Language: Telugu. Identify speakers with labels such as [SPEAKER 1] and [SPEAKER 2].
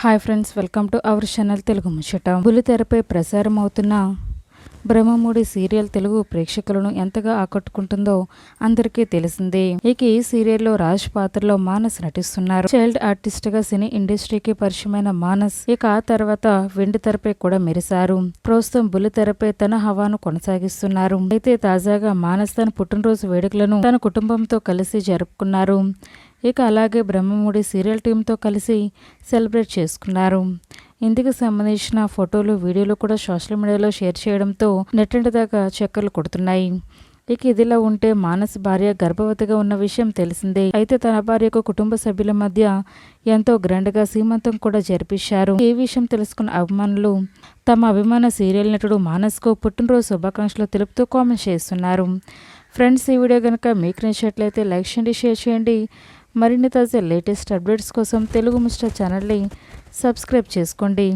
[SPEAKER 1] Hi friends welcome to our channel Telugu ముచ్చట బుల్లితెరపై ప్రసారం అవుతున్న బ్రహ్మముడి సీరియల్ తెలుగు ప్రేక్షకులను ఎంతగా ఆకట్టుకుంటుందో అందరికీ తెలిసిందే. ఇక ఈ సీరియల్లో రాజ్ పాత్రలో మానస్ నటిస్తున్నారు. చైల్డ్ ఆర్టిస్ట్గా సినీ ఇండస్ట్రీకి పరిచయమైన మానస్ ఇక ఆ తర్వాత వెండి తెరపై కూడా మెరిశారు. ప్రస్తుతం బుల్లితెరపై తన హవాను కొనసాగిస్తున్నారు. అయితే తాజాగా మానస్ తన పుట్టినరోజు వేడుకలను తన కుటుంబంతో కలిసి జరుపుకున్నారు. ఇక అలాగే బ్రహ్మముడి సీరియల్ టీంతో కలిసి సెలబ్రేట్ చేసుకున్నారు. ఇందుకు సంబంధించిన ఫోటోలు వీడియోలు కూడా సోషల్ మీడియాలో షేర్ చేయడంతో నెట్టింటి దాకా చక్కర్లు కొడుతున్నాయి. ఇక ఇదిలా ఉంటే మానస్ భార్య గర్భవతిగా ఉన్న విషయం తెలిసిందే. అయితే తన భార్యకు కుటుంబ సభ్యుల మధ్య ఎంతో గ్రాండ్గా సీమంతం కూడా జరిపించారు. ఈ విషయం తెలుసుకున్న అభిమానులు తమ అభిమాన సీరియల్ నటుడు మానస్కు పుట్టినరోజు శుభాకాంక్షలు తెలుపుతూ కామెంట్ చేస్తున్నారు. ఫ్రెండ్స్ ఈ వీడియో కనుక మీకు నచ్చినట్లయితే లైక్ చేయండి షేర్ చేయండి. మరిన్ని తాజా లేటెస్ట్ అప్డేట్స్ కోసం తెలుగు ముస్టర్ ఛానల్ని సబ్స్క్రైబ్ చేసుకోండి.